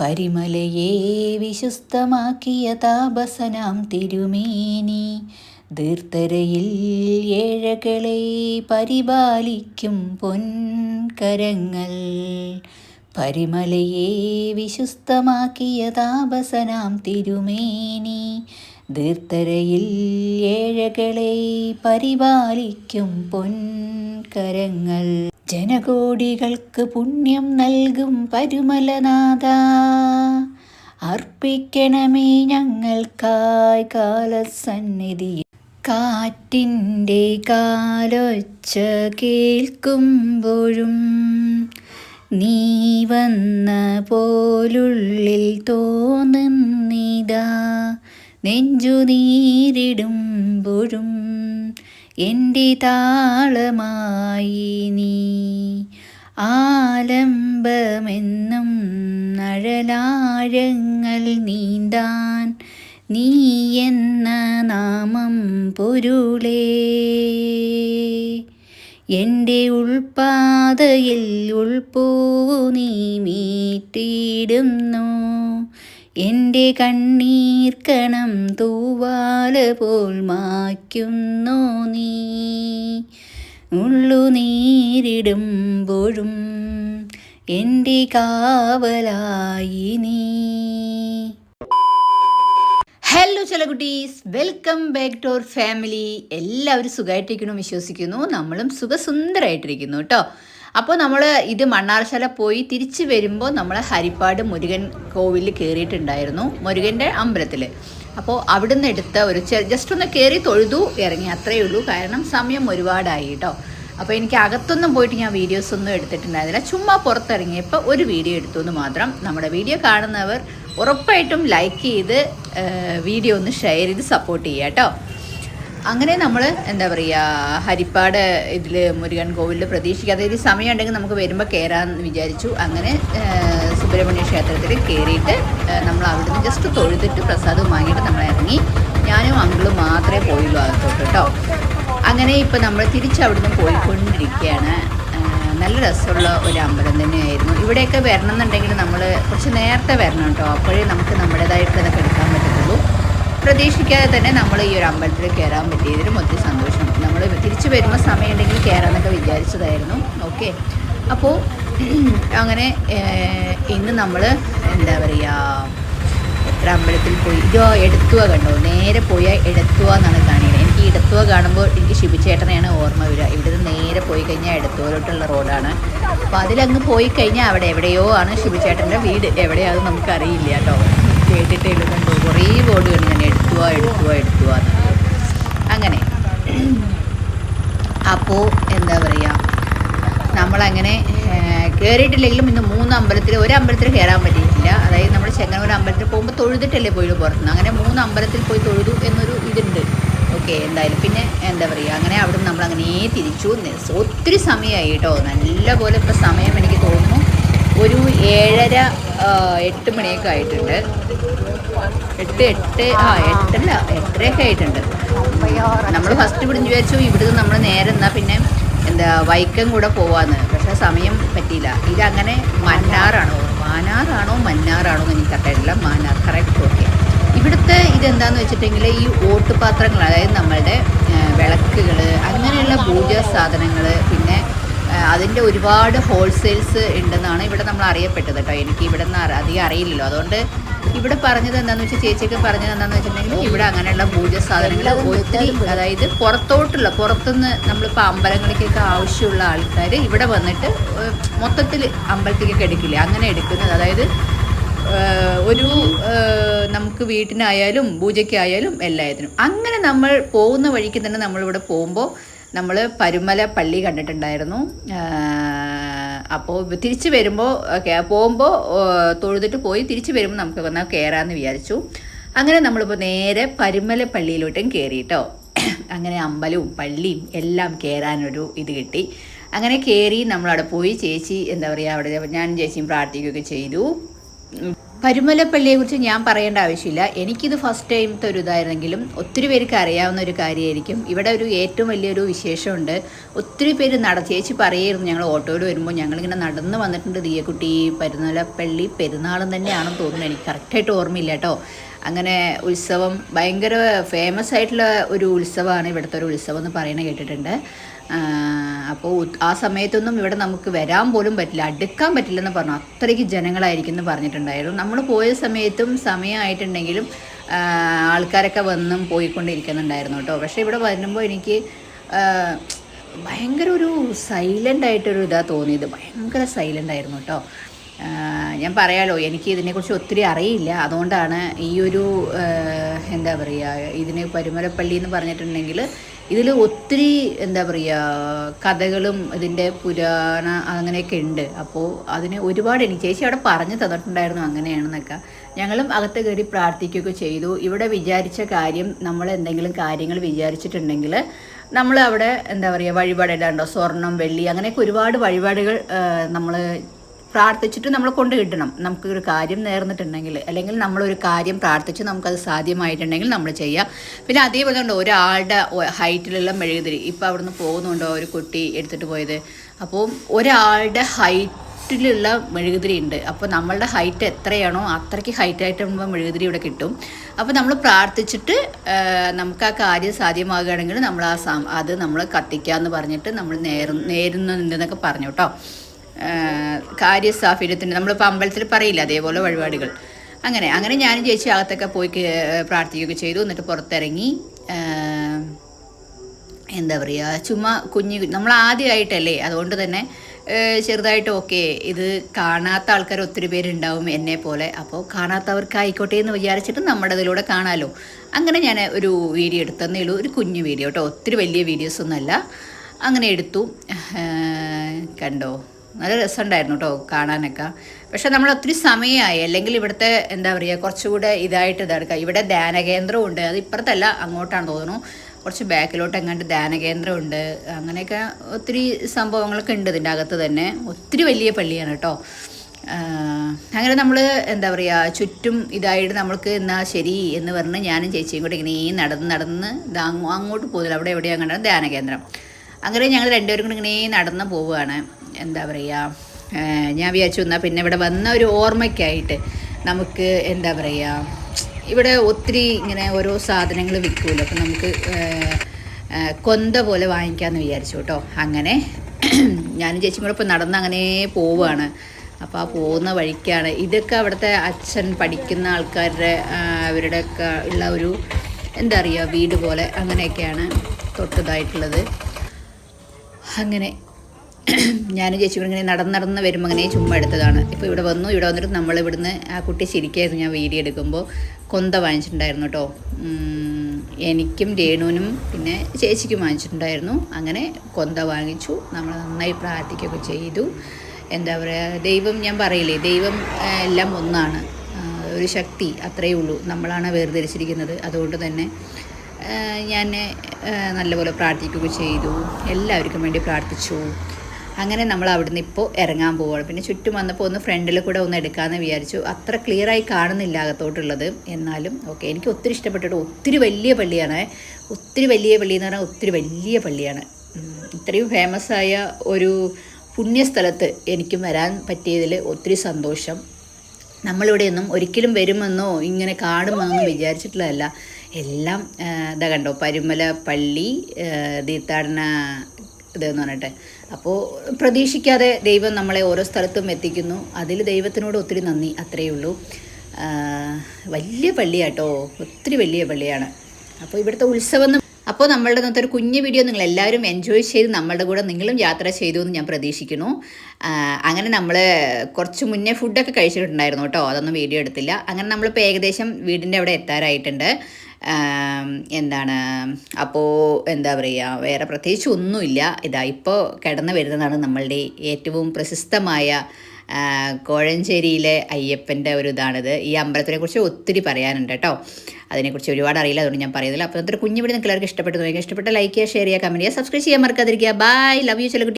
പരിമലയെ വിശുദ്ധമാക്കിയ താപസനാം തിരുമേനി. ദീർത്തരയിൽ ഏഴകളെ പരിപാലിക്കും പൊൻകരങ്ങൾ. പരിമലയെ വിശുദ്ധമാക്കിയ താപസനാം തിരുമേനി. ദീർത്തരയിൽ ഏഴകളെ പരിപാലിക്കും പൊൻകരങ്ങൾ. ജനകോടികൾക്ക് പുണ്യം നൽകും പരുമലനാഥ. അർപ്പിക്കണമേ ഞങ്ങൾക്കായി കാലസന്നിധി കാറ്റിന്റെ കാലൊച്ച കേൾക്കുമ്പോഴും നീ വന്ന പോലുള്ളിൽ തോന്നുന്നിതാ. നെഞ്ചു നീരിടുമ്പോഴും എന്റെ താളമായി എന്റെ ഉൾപാതയിൽ ഉൾപ്പൂവു നീ മീറ്റിയിടുന്നു എന്റെ കണ്ണീർക്കണം തൂവാല പോൽ മായ്ക്കുന്നു നീ. ഉള്ളു നീരിടുമ്പോഴും എന്റെ കാവലായി നീ hello കുട്ടീസ് welcome back to our family. എല്ലാവരും സുഖമായിട്ടിരിക്കണം വിശ്വസിക്കുന്നു. നമ്മളും സുഖസുന്ദരമായിട്ടിരിക്കുന്നു കേട്ടോ. അപ്പോൾ നമ്മൾ ഇത് മണ്ണാർശാല പോയി തിരിച്ചു വരുമ്പോൾ നമ്മൾ ഹരിപ്പാട് മുരുകൻ കോവിലിൽ കയറിയിട്ടുണ്ടായിരുന്നു മുരുകന്റെ അമ്പലത്തിൽ അപ്പോൾ അവിടുന്ന് എടുത്ത ഒരു ജസ്റ്റ് ഒന്ന് കയറി തൊഴുതു ഇറങ്ങി. അത്രയേ ഉള്ളൂ. കാരണം സമയം ഒരുപാടായി കേട്ടോ. അപ്പോൾ എനിക്ക് അകത്തൊന്നും പോയിട്ട് ഞാൻ വീഡിയോസ് ഒന്നും എടുത്തിട്ടുണ്ടായിരുന്നില്ല. ചുമ്മാ പുറത്തിറങ്ങിയപ്പോൾ ഒരു വീഡിയോ എടുത്തു എന്ന് മാത്രം. നമ്മുടെ വീഡിയോ കാണുന്നവർ ഉറപ്പായിട്ടും ലൈക്ക് ചെയ്ത് വീഡിയോ ഒന്ന് ഷെയർ ചെയ്ത് സപ്പോർട്ട് ചെയ്യുക കേട്ടോ. അങ്ങനെ നമ്മൾ എന്താ പറയുക ഹരിപ്പാട് ഇതിൽ മുരുകൻ കോവിലിൽ പ്രതീക്ഷിക്കാതെ ഒരു സമയം ഉണ്ടെങ്കിൽ നമുക്ക് വരുമ്പോൾ കയറാമെന്ന് വിചാരിച്ചു. അങ്ങനെ സുബ്രഹ്മണ്യ ക്ഷേത്രത്തിൽ കയറിയിട്ട് നമ്മൾ അവിടുന്ന് ജസ്റ്റ് തൊഴുതിട്ട് പ്രസാദം വാങ്ങിയിട്ട് നമ്മൾ ഇറങ്ങി. ഞാനും അങ്കിളും മാത്രമേ പോയുള്ളൂ അകത്തോട്ട് കേട്ടോ. അങ്ങനെ ഇപ്പം നമ്മൾ തിരിച്ച് അവിടുന്ന് പോയിക്കൊണ്ടിരിക്കുകയാണ്. നല്ല രസമുള്ള ഒരു അമ്പലം തന്നെയായിരുന്നു. ഇവിടെയൊക്കെ വരണം എന്നുണ്ടെങ്കിൽ നമ്മൾ കുറച്ച് നേരത്തെ വരണം കേട്ടോ. അപ്പോഴേ നമുക്ക് നമ്മുടേതായിട്ടുള്ളതൊക്കെ എടുക്കാൻ പറ്റത്തുള്ളൂ. പ്രതീക്ഷിക്കാതെ തന്നെ നമ്മൾ ഈ ഒരു അമ്പലത്തിൽ കയറാൻ പറ്റിയതിലും ഒത്തിരി സന്തോഷം. നമ്മൾ തിരിച്ചു വരുമ്പോൾ സമയം ഉണ്ടെങ്കിൽ കയറാമെന്നൊക്കെ വിചാരിച്ചതായിരുന്നു. ഓക്കെ. അപ്പോൾ അങ്ങനെ ഇന്ന് നമ്മൾ എന്താ പറയുക എത്ര അമ്പലത്തിൽ പോയി? ഇതോ എടുത്തുക കണ്ടോ? നേരെ പോയാൽ എടുത്തുവാന്നാണ് കാണിക്കുന്നത് ഇടത്തുവ കാണുമ്പോൾ എനിക്ക് ശിബിച്ചേട്ടനെയാണ് ഓർമ്മ വരിക. ഇവിടുന്ന് നേരെ പോയി കഴിഞ്ഞാൽ എടുത്തുവലോട്ടുള്ള റോഡാണ്. അപ്പോൾ അതിലങ്ങ് പോയി കഴിഞ്ഞാൽ അവിടെ എവിടെയോ ആണ് ശിബിച്ചേട്ടന്റെ വീട്. എവിടെയാണെന്ന് നമുക്കറിയില്ല കേട്ടോ. കേട്ടിട്ട് എഴുതുന്നുണ്ട് കുറേ ബോർഡുകൾ തന്നെ എടുത്തുക എടുത്തുക എടുത്തുക അങ്ങനെ. അപ്പോൾ എന്താ പറയുക നമ്മളങ്ങനെ കയറിയിട്ടില്ലെങ്കിലും ഇന്ന് മൂന്ന് അമ്പലത്തിൽ ഒരു അമ്പലത്തിൽ കയറാൻ പറ്റിയിട്ടില്ല. അതായത് നമ്മൾ ചെങ്ങന്നൂർ അമ്പലത്തിൽ പോകുമ്പോൾ തൊഴുതിട്ടല്ലേ പോയി പുറത്തുനിന്ന്. അങ്ങനെ മൂന്ന് അമ്പലത്തിൽ പോയി തൊഴുതു എന്നൊരു ഇതുണ്ട്. ഓക്കെ എന്തായാലും. പിന്നെ എന്താ പറയുക അങ്ങനെ അവിടെ നമ്മൾ അങ്ങനെ തിരിച്ചു. ഒത്തിരി സമയമായി കേട്ടോ. നല്ല പോലെ ഇപ്പോൾ സമയം എനിക്ക് തോന്നുന്നു. ഒരു ഏഴര എട്ട് മണിയൊക്കെ ആയിട്ടുണ്ട്. എട്ട് എട്ട് ആ എട്ടല്ല എട്ടരയൊക്കെ ആയിട്ടുണ്ട്. നമ്മൾ ഫസ്റ്റ് പിടിച്ച് വിചാരിച്ചു ഇവിടുന്ന് നമ്മൾ നേരെ എന്നാൽ പിന്നെ എന്താ വൈക്കം കൂടെ പോവാന്ന്. പക്ഷെ സമയം പറ്റിയില്ല. ഇതങ്ങനെ മന്നാറാണോ? മാനാറാണോ മന്നാറാണോ എന്ന് എനിക്ക് അറിയില്ല. മാനാർ കറക്റ്റ് ഓക്കെ ഇവിടുത്തെ ഇതെന്താന്ന് വെച്ചിട്ടുണ്ടെങ്കിൽ ഈ ഓട്ടുപാത്രങ്ങൾ അതായത് നമ്മളുടെ വിളക്കുകൾ അങ്ങനെയുള്ള പൂജാ സാധനങ്ങൾ പിന്നെ അതിന്റെ ഒരുപാട് ഹോൾസെയിൽസ് ഉണ്ടെന്നാണ് ഇവിടെ നമ്മൾ അറിയപ്പെട്ടത് കേട്ടോ. എനിക്ക് ഇവിടെ നിന്ന് അധികം അറിയില്ലല്ലോ. അതുകൊണ്ട് ഇവിടെ പറഞ്ഞത് എന്താണെന്ന് വെച്ചാൽ ചേച്ചിയൊക്കെ പറഞ്ഞത് എന്താണെന്ന് വെച്ചിട്ടുണ്ടെങ്കിൽ ഇവിടെ അങ്ങനെയുള്ള പൂജ സാധനങ്ങൾ ഒത്തിരി അതായത് പുറത്തോട്ടുള്ള പുറത്തുനിന്ന് നമ്മളിപ്പോൾ അമ്പലങ്ങളിലേക്കൊക്കെ ആവശ്യമുള്ള ആൾക്കാർ ഇവിടെ വന്നിട്ട് മൊത്തത്തിൽ അമ്പലത്തിലേക്ക് എടുക്കില്ലേ? അങ്ങനെ എടുക്കുന്നത്. അതായത് ഒരു നമുക്ക് വീട്ടിനായാലും പൂജയ്ക്കായാലും എല്ലാത്തിനും. അങ്ങനെ നമ്മൾ പോകുന്ന വഴിക്ക് തന്നെ നമ്മളിവിടെ പോകുമ്പോൾ നമ്മൾ പരുമല പള്ളി കണ്ടിട്ടുണ്ടായിരുന്നു. അപ്പോൾ തിരിച്ചു വരുമ്പോൾ പോകുമ്പോൾ തൊഴുതിട്ട് പോയി തിരിച്ചു വരുമ്പോൾ നമുക്ക് വന്നാൽ കയറാമെന്ന് വിചാരിച്ചു. അങ്ങനെ നമ്മളിപ്പോൾ നേരെ പരുമല പള്ളിയിലോട്ടും കയറി കേട്ടോ അങ്ങനെ അമ്പലവും പള്ളിയും എല്ലാം കയറാനൊരു ഇത് കിട്ടി. അങ്ങനെ കയറി നമ്മളവിടെ പോയി ചേച്ചി എന്താ പറയുക അവിടെ ഞാൻ ചേച്ചിയും പ്രാർത്ഥിക്കുകയൊക്കെ ചെയ്തു. പരുമലപ്പള്ളിയെക്കുറിച്ച് ഞാൻ പറയേണ്ട ആവശ്യമില്ല. എനിക്കിത് ഫസ്റ്റ് ടൈമത്തെ ഒരു ഇതായിരുന്നെങ്കിലും ഒത്തിരി പേർക്ക് അറിയാവുന്ന ഒരു കാര്യമായിരിക്കും. ഇവിടെ ഒരു ഏറ്റവും വലിയൊരു വിശേഷമുണ്ട്. ഒത്തിരി പേര് നട ചേച്ചി പറയായിരുന്നു ഞങ്ങൾ ഓട്ടോയിൽ വരുമ്പോൾ ഞങ്ങളിങ്ങനെ നടന്ന് വന്നിട്ടുണ്ട്. ദിയക്കുട്ടി പരുമലപ്പള്ളി പെരുന്നാളും തന്നെയാണെന്ന് തോന്നുന്നു. എനിക്ക് കറക്റ്റായിട്ട് ഓർമ്മയില്ല കേട്ടോ. അങ്ങനെ ഉത്സവം ഭയങ്കര ഫേമസ് ആയിട്ടുള്ള ഒരു ഉത്സവമാണ് ഇവിടുത്തെ ഒരു ഉത്സവം എന്ന് പറയുന്നത് കേട്ടിട്ടുണ്ട്. അപ്പോൾ ആ സമയത്തൊന്നും ഇവിടെ നമുക്ക് വരാൻ പോലും പറ്റില്ല അടുക്കാൻ പറ്റില്ലെന്ന് പറഞ്ഞു. അത്രയ്ക്ക് ജനങ്ങളായിരിക്കും എന്ന് പറഞ്ഞിട്ടുണ്ടായിരുന്നു. നമ്മൾ പോയ സമയത്തും സമയമായിട്ടുണ്ടെങ്കിലും ആൾക്കാരൊക്കെ വന്നും പോയിക്കൊണ്ടിരിക്കുന്നുണ്ടായിരുന്നു കേട്ടോ. പക്ഷേ ഇവിടെ വരുമ്പോൾ എനിക്ക് ഭയങ്കര ഒരു സൈലന്റ് ആയിട്ടൊരു ഇതാണ് തോന്നിയത്. ഭയങ്കര സൈലന്റ് ആയിരുന്നു കേട്ടോ. ഞാൻ പറയാലോ എനിക്ക് ഇതിനെക്കുറിച്ച് ഒത്തിരി അറിയില്ല. അതുകൊണ്ടാണ് ഈ ഒരു എന്താ പറയുക ഇതിന് പരുമലപ്പള്ളി എന്ന് പറഞ്ഞിട്ടുണ്ടെങ്കിൽ ഇതിൽ ഒത്തിരി എന്താ പറയുക കഥകളും ഇതിന്റെ പുരാണ അങ്ങനെയൊക്കെ ഉണ്ട്. അപ്പോൾ അതിന് ഒരുപാട് എനിക്ക് ചേച്ചി അവിടെ പറഞ്ഞു തന്നിട്ടുണ്ടായിരുന്നു അങ്ങനെയാണെന്നൊക്കെ. ഞങ്ങളും അകത്ത് കയറി പ്രാർത്ഥിക്കുകയൊക്കെ ചെയ്തു. ഇവിടെ വിചാരിച്ച കാര്യം നമ്മൾ എന്തെങ്കിലും കാര്യങ്ങൾ വിചാരിച്ചിട്ടുണ്ടെങ്കിൽ നമ്മൾ അവിടെ എന്താ പറയുക വഴിപാടിടാണ്ടോ സ്വർണം വെള്ളി അങ്ങനെയൊക്കെ ഒരുപാട് വഴിപാടുകൾ നമ്മൾ പ്രാർത്ഥിച്ചിട്ട് നമ്മൾ കൊണ്ട് കിട്ടണം. നമുക്ക് ഒരു കാര്യം നേർന്നിട്ടുണ്ടെങ്കിൽ അല്ലെങ്കിൽ നമ്മളൊരു കാര്യം പ്രാർത്ഥിച്ച് നമുക്കത് സാധ്യമായിട്ടുണ്ടെങ്കിൽ നമ്മൾ ചെയ്യാം. പിന്നെ അതേപോലെ ഉണ്ട് ഒരാളുടെ ഹൈറ്റിലുള്ള മെഴുകുതിരി. ഇപ്പോൾ അവിടുന്ന് പോകുന്നുണ്ടോ ഒരു കുട്ടി എടുത്തിട്ട് പോയത്? അപ്പോൾ ഒരാളുടെ ഹൈറ്റ് ഹൈറ്റിലുള്ള മെഴുകുതിരി ഉണ്ട്. അപ്പോൾ നമ്മളുടെ ഹൈറ്റ് എത്രയാണോ അത്രയ്ക്ക് ഹൈറ്റ് ആയിട്ട് നമ്മൾ മെഴുകുതിരി ഇവിടെ കിട്ടും. അപ്പോൾ നമ്മൾ പ്രാർത്ഥിച്ചിട്ട് നമുക്ക് ആ കാര്യം സാധ്യമാകുകയാണെങ്കിൽ നമ്മൾ ആ അത് നമ്മൾ കത്തിക്കാമെന്ന് പറഞ്ഞിട്ട് നമ്മൾ നേരുന്നു നേരുന്നുണ്ടെന്നൊക്കെ പറഞ്ഞു കേട്ടോ. കാര്യസാഫല്യത്തിന്റെ നമ്മളിപ്പോൾ അമ്പലത്തിൽ പറയില്ല അതേപോലെ വഴിപാടുകൾ. അങ്ങനെ അങ്ങനെ ഞാനും ചേച്ചി അകത്തൊക്കെ പോയി പ്രാർത്ഥിക്കുകയൊക്കെ ചെയ്തു. എന്നിട്ട് പുറത്തിറങ്ങി എന്താ പറയുക ചുമ്മാ കുഞ്ഞു നമ്മൾ ആദ്യമായിട്ടല്ലേ അതുകൊണ്ട് തന്നെ ചെറുതായിട്ട് ഓക്കെ ഇത് കാണാത്ത ആൾക്കാർ ഒത്തിരി പേരുണ്ടാവും എന്നെ പോലെ. അപ്പോൾ കാണാത്തവർക്ക് ആയിക്കോട്ടെ എന്ന് വിചാരിച്ചിട്ട് നമ്മുടെ ഇതിലൂടെ കാണാമല്ലോ അങ്ങനെ ഞാൻ ഒരു വീഡിയോ എടുത്തന്നേ ഉള്ളൂ. ഒരു കുഞ്ഞു വീഡിയോ കേട്ടോ. ഒത്തിരി വലിയ വീഡിയോസ് ഒന്നുമല്ല അങ്ങനെ എടുത്തു. കണ്ടോ? നല്ല രസമുണ്ടായിരുന്നു കേട്ടോ കാണാനൊക്കെ. പക്ഷെ നമ്മൾ ഒത്തിരി സമയമായി. അല്ലെങ്കിൽ ഇവിടുത്തെ എന്താ പറയുക കുറച്ചുകൂടെ ഇതായിട്ട് ഇതെടുക്കുക ഇവിടെ ധ്യാനകേന്ദ്രമുണ്ട്. അത് ഇപ്പുറത്തല്ല അങ്ങോട്ടാണ് തോന്നുന്നു. കുറച്ച് ബാക്കിലോട്ട് എങ്ങാണ്ട് ധ്യാനകേന്ദ്രമുണ്ട്. അങ്ങനെയൊക്കെ ഒത്തിരി സംഭവങ്ങളൊക്കെ ഉണ്ട് ഇതിന്റെ അകത്ത് തന്നെ. ഒത്തിരി വലിയ പള്ളിയാണ് കേട്ടോ അങ്ങനെ നമ്മൾ എന്താ പറയുക ചുറ്റും ഇതായിട്ട് നമ്മൾക്ക് എന്നാ ശരി എന്ന് പറഞ്ഞ് ഞാനും ചേച്ചിയും കൂടെ ഇങ്ങനെ ഈ നടന്ന് നടന്ന് അങ്ങോട്ട് പോകുന്നില്ല. അവിടെ എവിടെയാണ് കണ്ടത് ധ്യാനകേന്ദ്രം. അങ്ങനെ ഞങ്ങൾ രണ്ടുപേരും കൂടി ഇങ്ങനെ നടന്ന് പോവുകയാണ്. എന്താ പറയുക ഞാൻ വിചാരിച്ചു എന്നാൽ പിന്നെ ഇവിടെ വന്ന ഒരു ഓർമ്മയ്ക്കായിട്ട് നമുക്ക് എന്താ പറയുക ഇവിടെ ഒത്തിരി ഇങ്ങനെ ഓരോ സാധനങ്ങൾ വിൽക്കുമല്ലോ അപ്പം നമുക്ക് കൊന്ത പോലെ വാങ്ങിക്കാമെന്ന് വിചാരിച്ചു കേട്ടോ. അങ്ങനെ ഞാനും ചേച്ചിയും കൂടെ ഇപ്പം നടന്ന് അങ്ങനെ പോവുകയാണ് അപ്പോൾ ആ പോകുന്ന വഴിക്കാണ്. ഇതൊക്കെ അവിടുത്തെ അച്ഛൻ പഠിക്കുന്ന ആൾക്കാരുടെ അവരുടെയൊക്കെ ഉള്ള ഒരു എന്താ പറയുക വീട് പോലെ അങ്ങനെയൊക്കെയാണ് തൊട്ടതായിട്ടുള്ളത്. അങ്ങനെ ഞാനും ചേച്ചി ഇവിടെ ഇങ്ങനെ നടന്ന് നടന്ന് വരുമ്പോൾ അങ്ങനെ ചുമ്മാ എടുത്തതാണ്. ഇപ്പോൾ ഇവിടെ വന്നു ഇവിടെ വന്നിട്ട് നമ്മൾ ഇവിടുന്ന് ആ കുട്ടി ശരിക്കായിരുന്നു. ഞാൻ വീഡിയോ എടുക്കുമ്പോൾ കൊന്ത വാങ്ങിച്ചിട്ടുണ്ടായിരുന്നു കേട്ടോ എനിക്കും രേണുവിനും പിന്നെ ചേച്ചിക്കും വാങ്ങിച്ചിട്ടുണ്ടായിരുന്നു. അങ്ങനെ കൊന്ത വാങ്ങിച്ചു. നമ്മൾ നന്നായി പ്രാർത്ഥിക്കുകയൊക്കെ ചെയ്തു. എന്താ പറയുക ദൈവം ഞാൻ പറയില്ലേ ദൈവം എല്ലാം ഒന്നാണ്. ഒരു ശക്തി അത്രയേ ഉള്ളൂ. നമ്മളാണ് വേർതിരിച്ചിരിക്കുന്നത്. അതുകൊണ്ട് തന്നെ ഞാൻ നല്ലപോലെ പ്രാർത്ഥിക്കുകയൊക്കെ ചെയ്തു. എല്ലാവർക്കും വേണ്ടി പ്രാർത്ഥിച്ചു. അങ്ങനെ നമ്മൾ അവിടുന്ന് ഇപ്പോൾ ഇറങ്ങാൻ പോവുകയാണ് പിന്നെ ചുറ്റും വന്നപ്പോൾ ഒന്ന് ഫ്രണ്ടിൽ കൂടെ ഒന്ന് എടുക്കാമെന്ന് വിചാരിച്ചു. അത്ര ക്ലിയറായി കാണുന്നില്ല അകത്തോട്ടുള്ളത്. എന്നാലും ഓക്കെ എനിക്ക് ഒത്തിരി ഇഷ്ടപ്പെട്ടിട്ട് ഒത്തിരി വലിയ പള്ളിയാണ്. ഒത്തിരി വലിയ പള്ളി എന്ന് പറഞ്ഞാൽ ഒത്തിരി വലിയ പള്ളിയാണ്. ഇത്രയും ഫേമസ് ആയ ഒരു പുണ്യസ്ഥലത്ത് എനിക്കും വരാൻ പറ്റിയതിൽ ഒത്തിരി സന്തോഷം. നമ്മളിവിടെയൊന്നും ഒരിക്കലും വരുമെന്നോ ഇങ്ങനെ കാണുമെന്നോ വിചാരിച്ചിട്ടുള്ളതല്ല. എല്ലാം ഇതാ കണ്ടോ പരുമല പള്ളി തീർത്ഥാടന ഇതെന്ന് പറഞ്ഞിട്ട്. അപ്പോൾ പ്രതീക്ഷിക്കാതെ ദൈവം നമ്മളെ ഓരോ സ്ഥലത്തും എത്തിക്കുന്നു. അതിൽ ദൈവത്തിനോട് ഒത്തിരി നന്ദി. അത്രയേ ഉള്ളൂ. വലിയ പള്ളിയാട്ടോ. ഒത്തിരി വലിയ പള്ളിയാണ്. അപ്പോൾ ഇവിടുത്തെ ഉത്സവം അപ്പോൾ നമ്മളുടെ ഇന്നത്തെ ഒരു കുഞ്ഞു വീഡിയോ നിങ്ങൾ എല്ലാവരും എൻജോയ് ചെയ്ത് നമ്മളുടെ കൂടെ നിങ്ങളും യാത്ര ചെയ്തു എന്ന് ഞാൻ പ്രതീക്ഷിക്കുന്നു. അങ്ങനെ നമ്മൾ കുറച്ച് മുന്നേ ഫുഡൊക്കെ കഴിച്ചിട്ടുണ്ടായിരുന്നു കേട്ടോ. അതൊന്നും വീഡിയോ എടുത്തില്ല. അങ്ങനെ നമ്മളിപ്പോൾ ഏകദേശം വീടിന്റെ അവിടെ എത്താറായിട്ടുണ്ട്. എന്താണ് അപ്പോൾ എന്താ പറയുക വേറെ പ്രത്യേകിച്ച് ഒന്നുമില്ല. ഇതാ ഇപ്പോൾ കിടന്നു വരുന്നതാണ് നമ്മളുടെ ഏറ്റവും പ്രശസ്തമായ കോഴഞ്ചേരിയിലെ അയ്യപ്പന്റെ ഒരു ഇതാണിത്. ഈ അമ്പലത്തിനെ കുറിച്ച് ഒത്തിരി പറയാനുണ്ട് കേട്ടോ. അതിനെക്കുറിച്ച് ഒരുപാട് അറിയില്ല അതുകൊണ്ട് ഞാൻ പറയുന്നില്ല. അപ്പോൾ അത്ര കുഞ്ഞു വീട് നിങ്ങൾക്ക് എല്ലാവർക്കും ഇഷ്ടപ്പെട്ടു. തോന്നിയെങ്കിൽ ഇഷ്ടപ്പെട്ട ലൈക്ക് ചെയ്യുക ഷെയർ ചെയ്യുക കമന്റ് ചെയ്യുക സബ്സ്ക്രൈബ് ചെയ്യാൻ മറക്കാതിരിക്കുക. Bye love you ചെലക്കുട്ടി